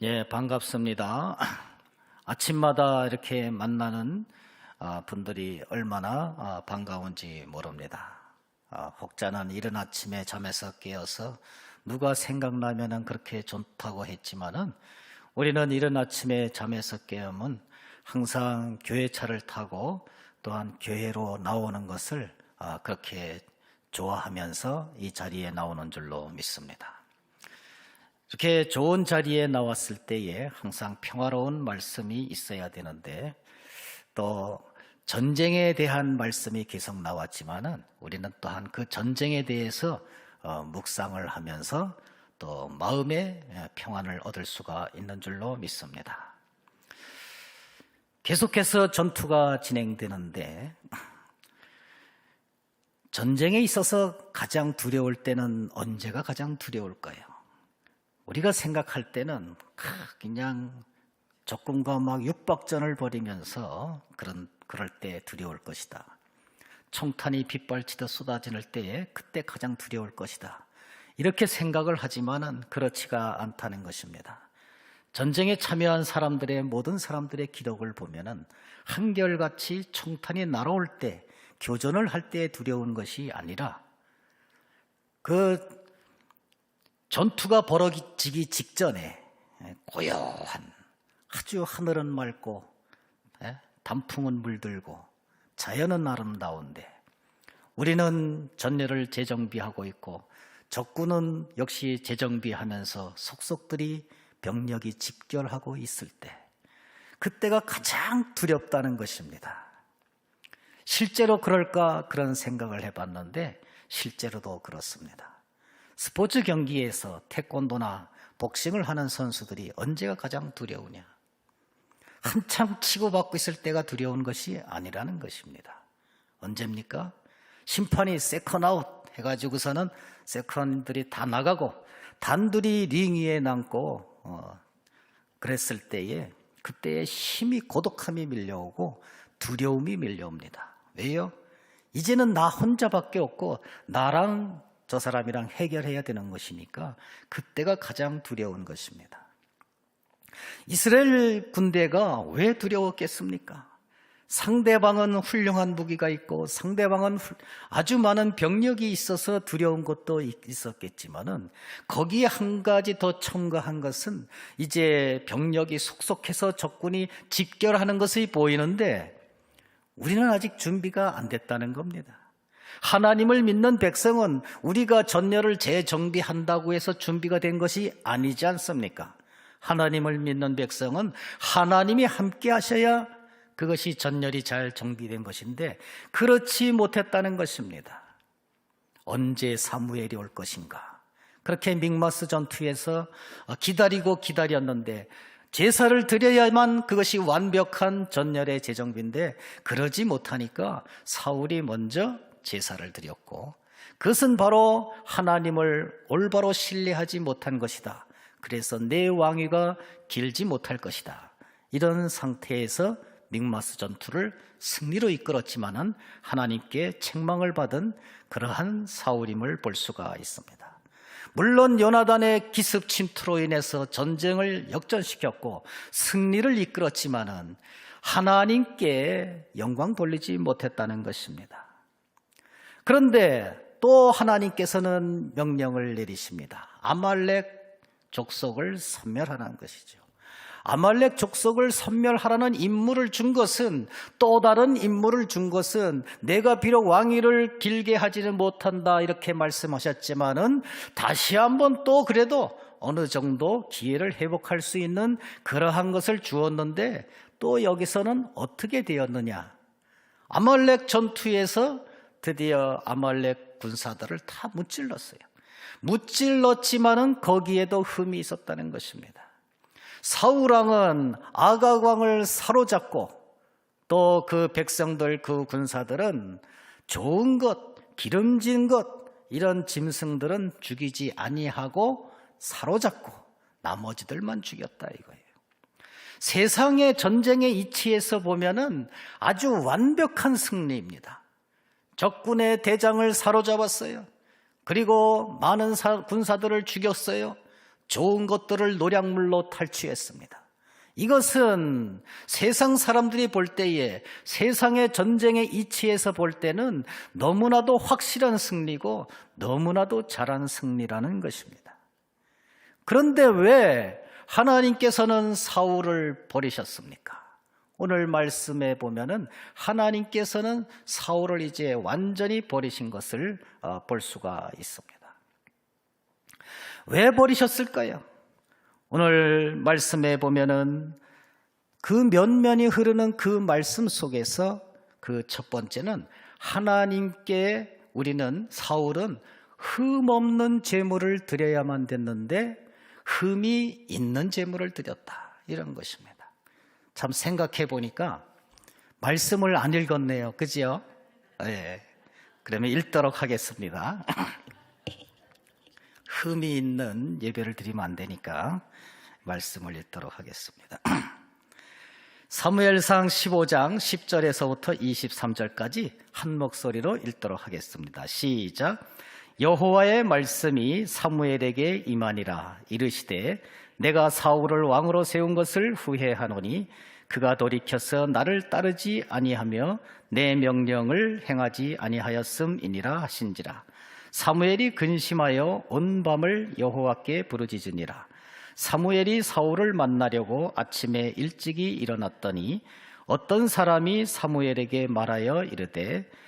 예, 반갑습니다. 아침마다 이렇게 만나는 아, 분들이 얼마나 아, 반가운지 모릅니다. 아, 혹자는 이른 아침에 잠에서 깨어서 누가 생각나면은 그렇게 좋다고 했지만은 우리는 이른 아침에 잠에서 깨우면 항상 교회차를 타고 또한 교회로 나오는 것을 아, 그렇게 좋아하면서 이 자리에 나오는 줄로 믿습니다. 이렇게 좋은 자리에 나왔을 때에 항상 평화로운 말씀이 있어야 되는데 또 전쟁에 대한 말씀이 계속 나왔지만은 우리는 또한 그 전쟁에 대해서 어, 묵상을 하면서 또 마음의 평안을 얻을 수가 있는 줄로 믿습니다. 계속해서 전투가 진행되는데 전쟁에 있어서 가장 두려울 때는 언제가 가장 두려울까요? 우리가 생각할 때는 그냥 적군과 막 육박전을 벌이면서 그런 그럴 때 두려울 것이다. 총탄이 빗발치듯 쏟아지는 때에 그때 가장 두려울 것이다. 이렇게 생각을 하지만은 그렇지가 않다는 것입니다. 전쟁에 참여한 사람들의 모든 사람들의 기록을 보면은 한결같이 총탄이 날아올 때 교전을 할 때 두려운 것이 아니라 그 전투가 벌어지기 직전에 고요한 아주 하늘은 맑고 예, 단풍은 물들고 자연은 아름다운데 우리는 전례를 재정비하고 있고 적군은 역시 재정비하면서 속속들이 병력이 집결하고 있을 때 그때가 가장 두렵다는 것입니다. 실제로 그럴까 그런 생각을 해봤는데 실제로도 그렇습니다. 스포츠 경기에서 태권도나 복싱을 하는 선수들이 언제가 가장 두려우냐? 한참 치고받고 있을 때가 두려운 것이 아니라는 것입니다. 언제입니까? 심판이 세컨아웃 해가지고서는 세컨들이 다 나가고 단둘이 링 위에 남고 어, 그랬을 때에 그때의 힘이 고독함이 밀려오고 두려움이 밀려옵니다. 왜요? 이제는 나 혼자밖에 없고 나랑 저 사람이랑 해결해야 되는 것이니까 그때가 가장 두려운 것입니다. 이스라엘 군대가 왜 두려웠겠습니까? 상대방은 훌륭한 무기가 있고 상대방은 아주 많은 병력이 있어서 두려운 것도 있었겠지만은 거기에 한 가지 더 첨가한 것은 이제 병력이 속속해서 적군이 집결하는 것이 보이는데 우리는 아직 준비가 안 됐다는 겁니다. 하나님을 믿는 백성은 우리가 전열을 재정비한다고 해서 준비가 된 것이 아니지 않습니까? 하나님을 믿는 백성은 하나님이 함께 하셔야 그것이 전열이 잘 정비된 것인데 그렇지 못했다는 것입니다. 언제 사무엘이 올 것인가? 그렇게 믹마스 전투에서 기다리고 기다렸는데 제사를 드려야만 그것이 완벽한 전열의 재정비인데 그러지 못하니까 사울이 먼저 제사를 드렸고 그것은 바로 하나님을 올바로 신뢰하지 못한 것이다. 그래서 내 왕위가 길지 못할 것이다. 이런 상태에서 믹마스 전투를 승리로 이끌었지만은 하나님께 책망을 받은 그러한 사울임을 볼 수가 있습니다. 물론 요나단의 기습 침투로 인해서 전쟁을 역전시켰고 승리를 이끌었지만은 하나님께 영광 돌리지 못했다는 것입니다. 그런데 또 하나님께서는 명령을 내리십니다. 아말렉 족속을 섬멸하는 것이죠. 아말렉 족속을 섬멸하라는 임무를 준 것은 또 다른 임무를 준 것은 내가 비록 왕위를 길게 하지는 못한다 이렇게 말씀하셨지만은 다시 한번 또 그래도 어느 정도 기회를 회복할 수 있는 그러한 것을 주었는데 또 여기서는 어떻게 되었느냐? 아말렉 전투에서 드디어 아말렉 군사들을 다 무찔렀어요. 무찔렀지만은 거기에도 흠이 있었다는 것입니다. 사우랑은 아가광을 사로잡고 또 그 백성들 그 군사들은 좋은 것, 기름진 것 이런 짐승들은 죽이지 아니하고 사로잡고 나머지들만 죽였다 이거예요. 세상의 전쟁의 이치에서 보면은 아주 완벽한 승리입니다. 적군의 대장을 사로잡았어요. 그리고 많은 군사들을 죽였어요. 좋은 것들을 노량물로 탈취했습니다. 이것은 세상 사람들이 볼 때에 세상의 전쟁의 이치에서 볼 때는 너무나도 확실한 승리고 너무나도 잘한 승리라는 것입니다. 그런데 왜 하나님께서는 사울을 버리셨습니까? 오늘 말씀에 보면은 하나님께서는 사울을 이제 완전히 버리신 것을 어, 볼 수가 있습니다. 왜 버리셨을까요? 오늘 말씀에 보면은 그 면면이 흐르는 그 말씀 속에서 그 첫 번째는 하나님께 우리는 사울은 흠 없는 제물을 드려야만 됐는데 흠이 있는 제물을 드렸다. 이런 것입니다. 참 생각해 보니까 말씀을 안 읽었네요. 그지요? 예. 그러면 읽도록 하겠습니다. 흠이 있는 예배를 드리면 안 되니까 말씀을 읽도록 하겠습니다. 사무엘상 15장 10절에서부터 23절까지 한 목소리로 읽도록 하겠습니다. 시작. 여호와의 말씀이 사무엘에게 임하니라 이르시되 내가 사울을 왕으로 세운 것을 후회하노니 그가 돌이켜서 나를 따르지 아니하며 내 명령을 행하지 아니하였음이니라 하신지라. 사무엘이 근심하여 온 밤을 여호와께 부르짖으니라. 사무엘이 사울을 만나려고 아침에 일찍이 일어났더니 어떤 사람이 사무엘에게 말하여 이르되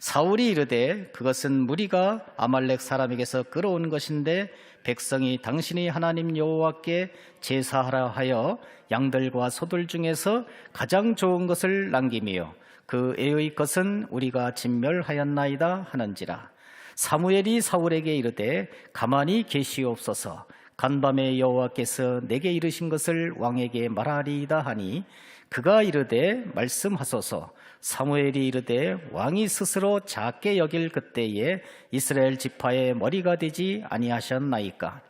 사울이 이르되 그것은 무리가 아말렉 사람에게서 끌어온 것인데 백성이 당신이 하나님 여호와께 제사하라 하여 양들과 소들 중에서 가장 좋은 것을 남기며 그 애의 것은 우리가 진멸하였나이다 하는지라. 사무엘이 사울에게 이르되 가만히 계시옵소서. 간밤에 여호와께서 내게 이르신 것을 왕에게 말하리이다 하니 그가 이르되 말씀하소서 사무엘이 이르되 왕이 스스로 작게 여길 그때에 이스라엘 지파의 머리가 되지 아니하셨나이까?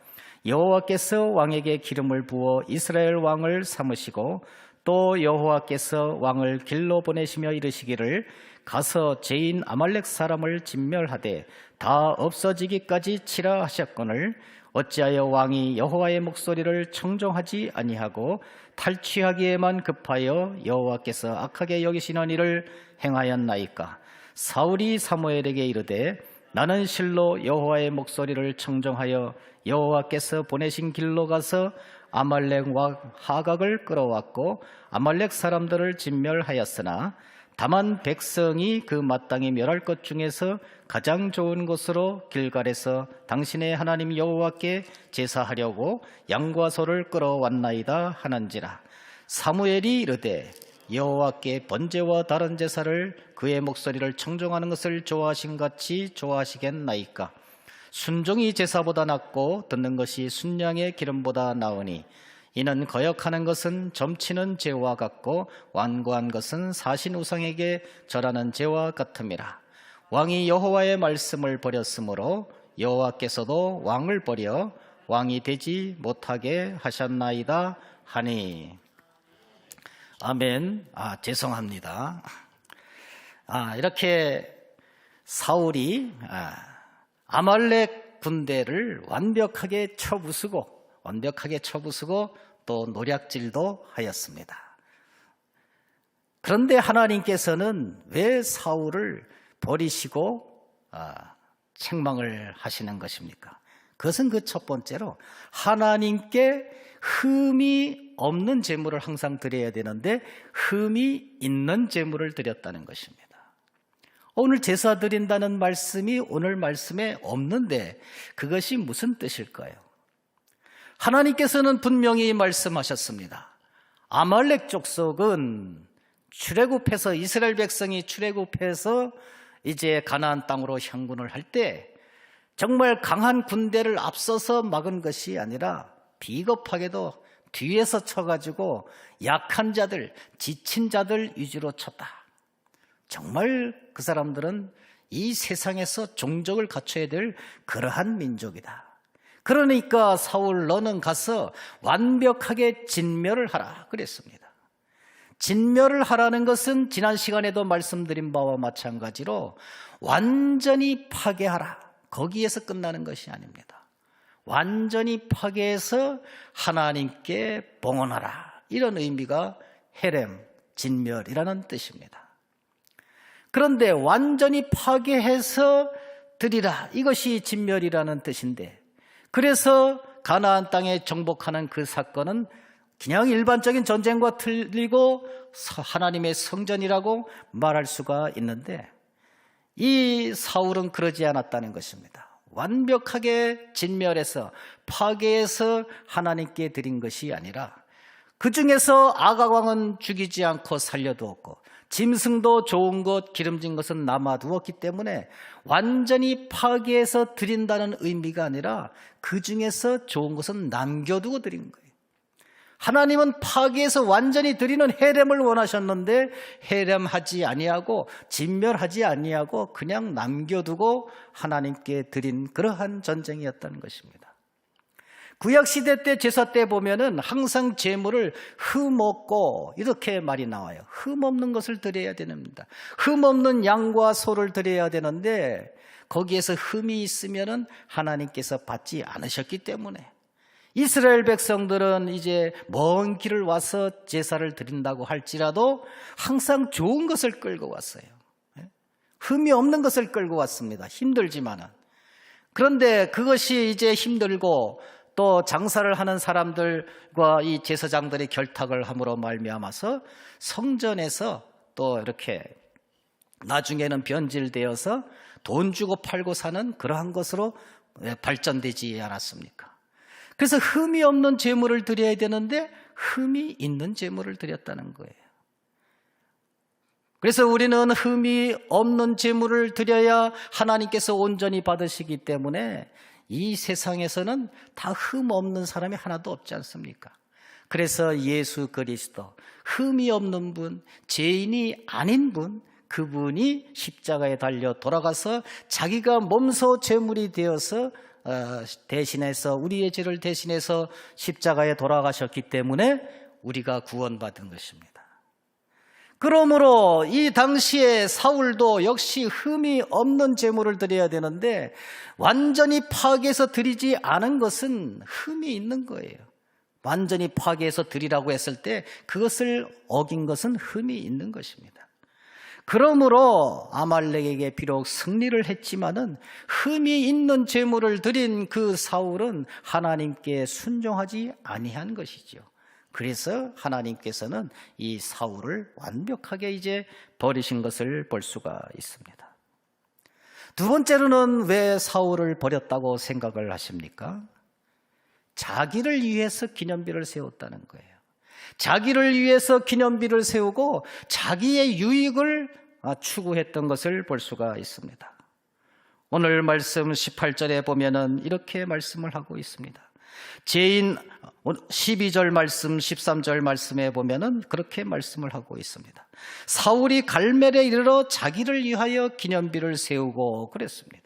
여호와께서 왕에게 기름을 부어 이스라엘 왕을 삼으시고 또 여호와께서 왕을 길로 보내시며 이르시기를 가서 죄인 아말렉 사람을 진멸하되 다 없어지기까지 치라 하셨거늘 어찌하여 왕이 여호와의 목소리를 청종하지 아니하고 탈취하기에만 급하여 여호와께서 악하게 여기시는 일을 행하였나이까? 사울이 사무엘에게 이르되 나는 실로 여호와의 목소리를 청종하여 여호와께서 보내신 길로 가서 아말렉 왕 하각을 끌어왔고 아말렉 사람들을 진멸하였으나 다만 백성이 그 마땅히 멸할 것 중에서 가장 좋은 곳으로 길갈에서 당신의 하나님 여호와께 제사하려고 양과 소를 끌어왔나이다 하는지라. 사무엘이 이르되 여호와께 번제와 다른 제사를 그의 목소리를 청종하는 것을 좋아하신 같이 좋아하시겠나이까? 순종이 제사보다 낫고 듣는 것이 순양의 기름보다 나으니 이는 거역하는 것은 점치는 죄와 같고 완고한 것은 사신 우상에게 절하는 죄와 같음이라. 왕이 여호와의 말씀을 버렸으므로 여호와께서도 왕을 버려 왕이 되지 못하게 하셨나이다 하니. 아멘. 아, 죄송합니다. 아, 이렇게 사울이 아, 아말렉 군대를 완벽하게 쳐부수고 완벽하게 쳐부수고 또 노략질도 하였습니다. 그런데 하나님께서는 왜 사울을 버리시고 아, 책망을 하시는 것입니까? 그것은 그 첫 번째로 하나님께 흠이 없는 제물을 항상 드려야 되는데 흠이 있는 제물을 드렸다는 것입니다. 오늘 제사 드린다는 말씀이 오늘 말씀에 없는데 그것이 무슨 뜻일까요? 하나님께서는 분명히 말씀하셨습니다. 아말렉 족속은 출애굽해서 이스라엘 백성이 출애굽해서 이제 가나안 땅으로 향군을 할 때 정말 강한 군대를 앞서서 막은 것이 아니라 비겁하게도 뒤에서 쳐가지고 약한 자들, 지친 자들 위주로 쳤다. 정말 그 사람들은 이 세상에서 종족을 갖춰야 될 그러한 민족이다. 그러니까 사울 너는 가서 완벽하게 진멸을 하라 그랬습니다. 진멸을 하라는 것은 지난 시간에도 말씀드린 바와 마찬가지로 완전히 파괴하라. 거기에서 끝나는 것이 아닙니다. 완전히 파괴해서 하나님께 봉헌하라. 이런 의미가 헤렘, 진멸이라는 뜻입니다. 그런데 완전히 파괴해서 드리라. 이것이 진멸이라는 뜻인데 그래서 가나안 땅에 정복하는 그 사건은 그냥 일반적인 전쟁과 틀리고 하나님의 성전이라고 말할 수가 있는데 이 사울은 그러지 않았다는 것입니다. 완벽하게 진멸해서 파괴해서 하나님께 드린 것이 아니라 그 중에서 아가왕은 죽이지 않고 살려두었고 짐승도 좋은 것, 기름진 것은 남아두었기 때문에 완전히 파괴해서 드린다는 의미가 아니라 그 중에서 좋은 것은 남겨두고 드린 거예요. 하나님은 파괴해서 완전히 드리는 해렘을 원하셨는데 해렘하지 아니하고 진멸하지 아니하고 그냥 남겨두고 하나님께 드린 그러한 전쟁이었다는 것입니다. 구약 시대 때 제사 때 보면은 항상 제물을 흠 없고 이렇게 말이 나와요. 흠 없는 것을 드려야 됩니다. 흠 없는 양과 소를 드려야 되는데 거기에서 흠이 있으면은 하나님께서 받지 않으셨기 때문에 이스라엘 백성들은 이제 먼 길을 와서 제사를 드린다고 할지라도 항상 좋은 것을 끌고 왔어요. 흠이 없는 것을 끌고 왔습니다. 힘들지만은. 그런데 그것이 이제 힘들고 또 장사를 하는 사람들과 이 제사장들이 결탁을 함으로 말미암아서 성전에서 또 이렇게 나중에는 변질되어서 돈 주고 팔고 사는 그러한 것으로 발전되지 않았습니까? 그래서 흠이 없는 제물을 드려야 되는데 흠이 있는 제물을 드렸다는 거예요. 그래서 우리는 흠이 없는 제물을 드려야 하나님께서 온전히 받으시기 때문에 이 세상에서는 다 흠 없는 사람이 하나도 없지 않습니까? 그래서 예수 그리스도, 흠이 없는 분, 죄인이 아닌 분, 그분이 십자가에 달려 돌아가서 자기가 몸소 제물이 되어서 어, 대신해서 우리의 죄를 대신해서 십자가에 돌아가셨기 때문에 우리가 구원받은 것입니다. 그러므로 이 당시에 사울도 역시 흠이 없는 제물을 드려야 되는데 완전히 파괴해서 드리지 않은 것은 흠이 있는 거예요. 완전히 파괴해서 드리라고 했을 때 그것을 어긴 것은 흠이 있는 것입니다. 그러므로 아말렉에게 비록 승리를 했지만은 흠이 있는 제물을 드린 그 사울은 하나님께 순종하지 아니한 것이죠. 그래서 하나님께서는 이 사울을 완벽하게 이제 버리신 것을 볼 수가 있습니다. 두 번째로는 왜 사울을 버렸다고 생각을 하십니까? 자기를 위해서 기념비를 세웠다는 거예요. 자기를 위해서 기념비를 세우고 자기의 유익을 추구했던 것을 볼 수가 있습니다. 오늘 말씀 18절에 보면은 이렇게 말씀을 하고 있습니다. 죄인 12절 말씀, 13절 말씀에 보면은 그렇게 말씀을 하고 있습니다. 사울이 갈멜에 이르러 자기를 위하여 기념비를 세우고 그랬습니다.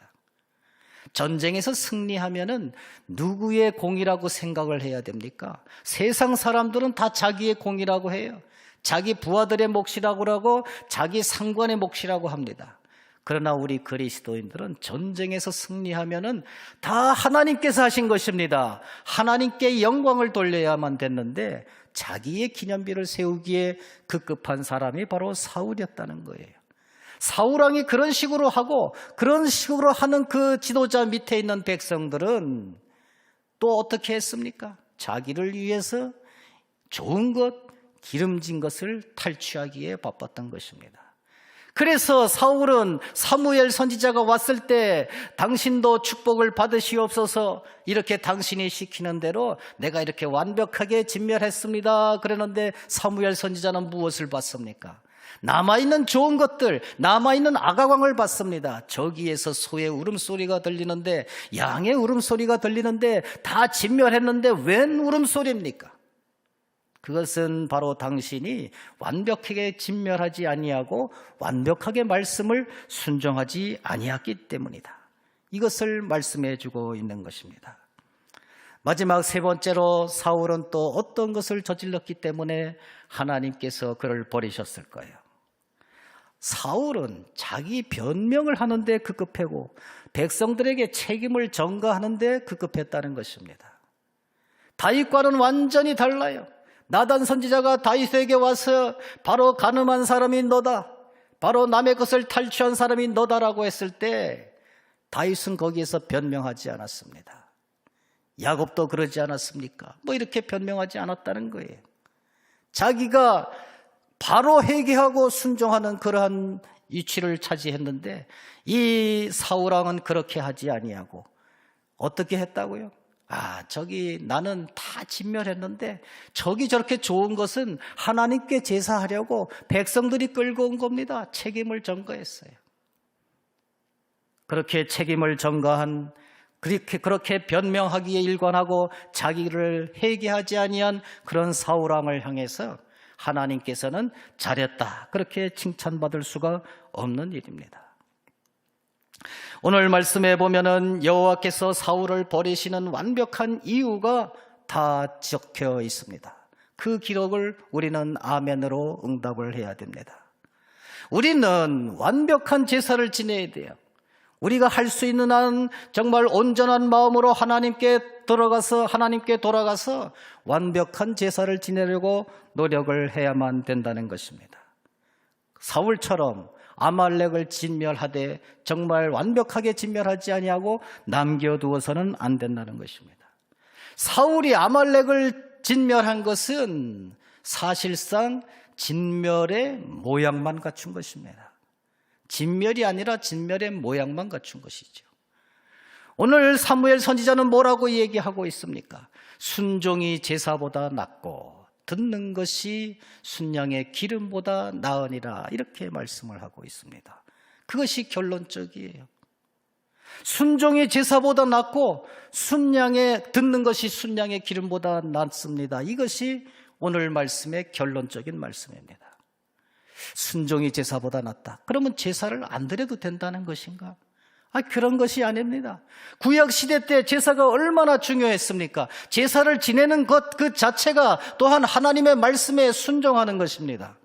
전쟁에서 승리하면은 누구의 공이라고 생각을 해야 됩니까? 세상 사람들은 다 자기의 공이라고 해요. 자기 부하들의 몫이라고 하고 자기 상관의 몫이라고 합니다. 그러나 우리 그리스도인들은 전쟁에서 승리하면은 다 하나님께서 하신 것입니다. 하나님께 영광을 돌려야만 됐는데 자기의 기념비를 세우기에 급급한 사람이 바로 사울이었다는 거예요. 사울왕이 그런 식으로 하고 그런 식으로 하는 그 지도자 밑에 있는 백성들은 또 어떻게 했습니까? 자기를 위해서 좋은 것, 기름진 것을 탈취하기에 바빴던 것입니다. 그래서 사울은 사무엘 선지자가 왔을 때 당신도 축복을 받으시옵소서 이렇게 당신이 시키는 대로 내가 이렇게 완벽하게 진멸했습니다. 그러는데 사무엘 선지자는 무엇을 받습니까? 남아있는 좋은 것들, 남아있는 아가광을 받습니다. 저기에서 소의 울음소리가 들리는데, 양의 울음소리가 들리는데, 다 진멸했는데, 웬 울음소리입니까? 그것은 바로 당신이 완벽하게 진멸하지 아니하고 완벽하게 말씀을 순종하지 아니했기 때문이다. 이것을 말씀해 주고 있는 것입니다. 마지막 세 번째로 사울은 또 어떤 것을 저질렀기 때문에 하나님께서 그를 버리셨을 거예요. 사울은 자기 변명을 하는데 급급하고 백성들에게 책임을 전가하는데 급급했다는 것입니다. 다윗과는 완전히 달라요. 나단 선지자가 다윗에게 와서 바로 가늠한 사람이 너다. 바로 남의 것을 탈취한 사람이 너다라고 했을 때 다윗은 거기에서 변명하지 않았습니다. 야곱도 그러지 않았습니까? 뭐 이렇게 변명하지 않았다는 거예요. 자기가 바로 회개하고 순종하는 그러한 위치를 차지했는데 이 사울왕은 그렇게 하지 아니하고 어떻게 했다고요? 아, 저기 나는 다 진멸했는데 저기 저렇게 좋은 것은 하나님께 제사하려고 백성들이 끌고 온 겁니다. 책임을 전가했어요. 그렇게 책임을 전가한 그렇게 그렇게 변명하기에 일관하고 자기를 회개하지 아니한 그런 사울 왕을 향해서 하나님께서는 잘했다. 그렇게 칭찬받을 수가 없는 일입니다. 오늘 말씀에 보면은 여호와께서 사울을 버리시는 완벽한 이유가 다 적혀 있습니다. 그 기록을 우리는 아멘으로 응답을 해야 됩니다. 우리는 완벽한 제사를 지내야 돼요. 우리가 할 수 있는 한 정말 온전한 마음으로 하나님께 들어가서 하나님께 돌아가서 완벽한 제사를 지내려고 노력을 해야만 된다는 것입니다. 사울처럼 아말렉을 진멸하되 정말 완벽하게 진멸하지 아니하고 남겨두어서는 안 된다는 것입니다. 사울이 아말렉을 진멸한 것은 사실상 진멸의 모양만 갖춘 것입니다. 진멸이 아니라 진멸의 모양만 갖춘 것이죠. 오늘 사무엘 선지자는 뭐라고 얘기하고 있습니까? 순종이 제사보다 낫고 듣는 것이 순양의 기름보다 나으니라 이렇게 말씀을 하고 있습니다. 그것이 결론적이에요. 순종이 제사보다 낫고 순양의 듣는 것이 순양의 기름보다 낫습니다. 이것이 오늘 말씀의 결론적인 말씀입니다. 순종이 제사보다 낫다. 그러면 제사를 안 드려도 된다는 것인가? 아, 그런 것이 아닙니다. 구약 시대 때 제사가 얼마나 중요했습니까? 제사를 지내는 것 그 자체가 또한 하나님의 말씀에 순종하는 것입니다.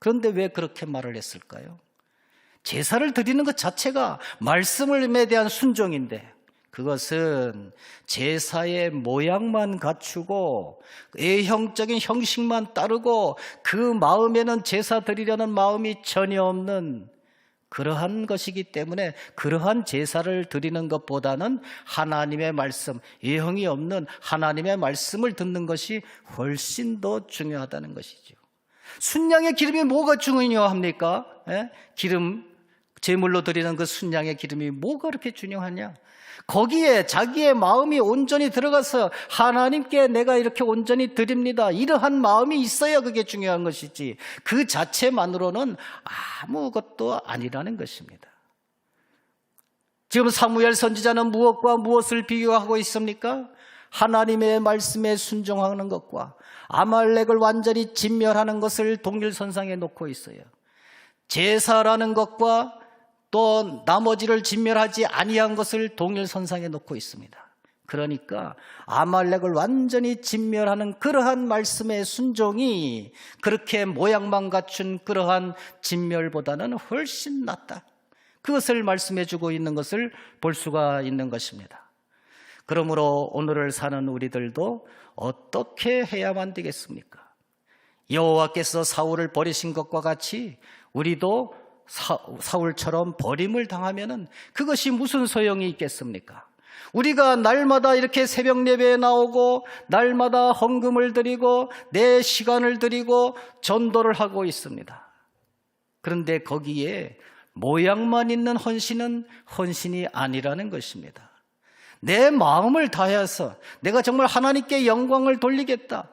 그런데 왜 그렇게 말을 했을까요? 제사를 드리는 것 자체가 말씀에 대한 순종인데 그것은 제사의 모양만 갖추고 애형적인 형식만 따르고 그 마음에는 제사 드리려는 마음이 전혀 없는 그러한 것이기 때문에 그러한 제사를 드리는 것보다는 하나님의 말씀, 예형이 없는 하나님의 말씀을 듣는 것이 훨씬 더 중요하다는 것이죠. 순양의 기름이 뭐가 중요합니까? 예? 기름, 제물로 드리는 그 순양의 기름이 뭐가 그렇게 중요하냐? 거기에 자기의 마음이 온전히 들어가서 하나님께 내가 이렇게 온전히 드립니다. 이러한 마음이 있어야 그게 중요한 것이지. 그 자체만으로는 아무것도 아니라는 것입니다. 지금 사무엘 선지자는 무엇과 무엇을 비교하고 있습니까? 하나님의 말씀에 순종하는 것과 아말렉을 완전히 진멸하는 것을 동일선상에 놓고 있어요. 제사라는 것과 또 나머지를 진멸하지 아니한 것을 동일선상에 놓고 있습니다. 그러니까 아말렉을 완전히 진멸하는 그러한 말씀의 순종이 그렇게 모양만 갖춘 그러한 진멸보다는 훨씬 낫다. 그것을 말씀해 주고 있는 것을 볼 수가 있는 것입니다. 그러므로 오늘을 사는 우리들도 어떻게 해야만 되겠습니까? 여호와께서 사울을 버리신 것과 같이 우리도 사, 울처럼 버림을 당하면은 그것이 무슨 소용이 있겠습니까? 우리가 날마다 이렇게 새벽 예배에 나오고 날마다 헌금을 드리고 내 시간을 드리고 전도를 하고 있습니다. 그런데 거기에 모양만 있는 헌신은 헌신이 아니라는 것입니다. 내 마음을 다해서 내가 정말 하나님께 영광을 돌리겠다.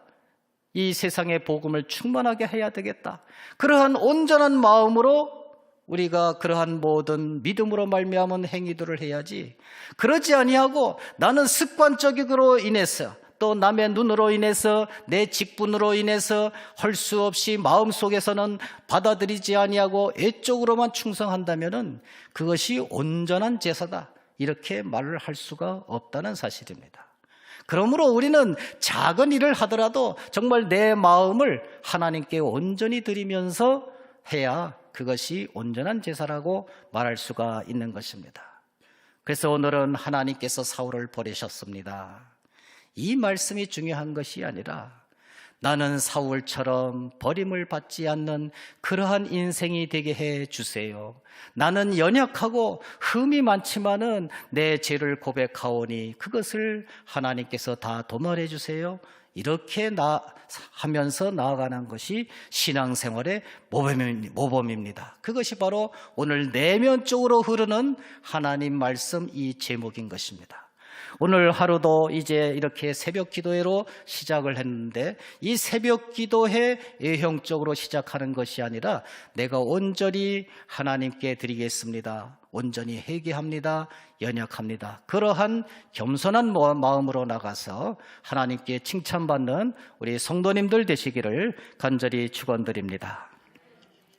이 세상의 복음을 충만하게 해야 되겠다. 그러한 온전한 마음으로 우리가 그러한 모든 믿음으로 말미암은 행위들을 해야지. 그러지 아니하고 나는 습관적으로 인해서 또 남의 눈으로 인해서 내 직분으로 인해서 할 수 없이 마음속에서는 받아들이지 아니하고 애쪽으로만 충성한다면은 그것이 온전한 제사다. 이렇게 말을 할 수가 없다는 사실입니다. 그러므로 우리는 작은 일을 하더라도 정말 내 마음을 하나님께 온전히 드리면서 해야 그것이 온전한 제사라고 말할 수가 있는 것입니다. 그래서 오늘은 하나님께서 사울을 버리셨습니다. 이 말씀이 중요한 것이 아니라 나는 사울처럼 버림을 받지 않는 그러한 인생이 되게 해 주세요. 나는 연약하고 흠이 많지만은 내 죄를 고백하오니 그것을 하나님께서 다 도말해 주세요. 이렇게 나, 하면서 나아가는 것이 신앙생활의 모범입- 모범입니다. 그것이 바로 오늘 내면적으로 흐르는 하나님 말씀 이 제목인 것입니다. 오늘 하루도 이제 이렇게 새벽 기도회로 시작을 했는데 이 새벽 기도회 예형적으로 시작하는 것이 아니라 내가 온전히 하나님께 드리겠습니다. 온전히 회개합니다. 연약합니다. 그러한 겸손한 마- 마음으로 나가서 하나님께 칭찬받는 우리 성도님들 되시기를 간절히 축원드립니다.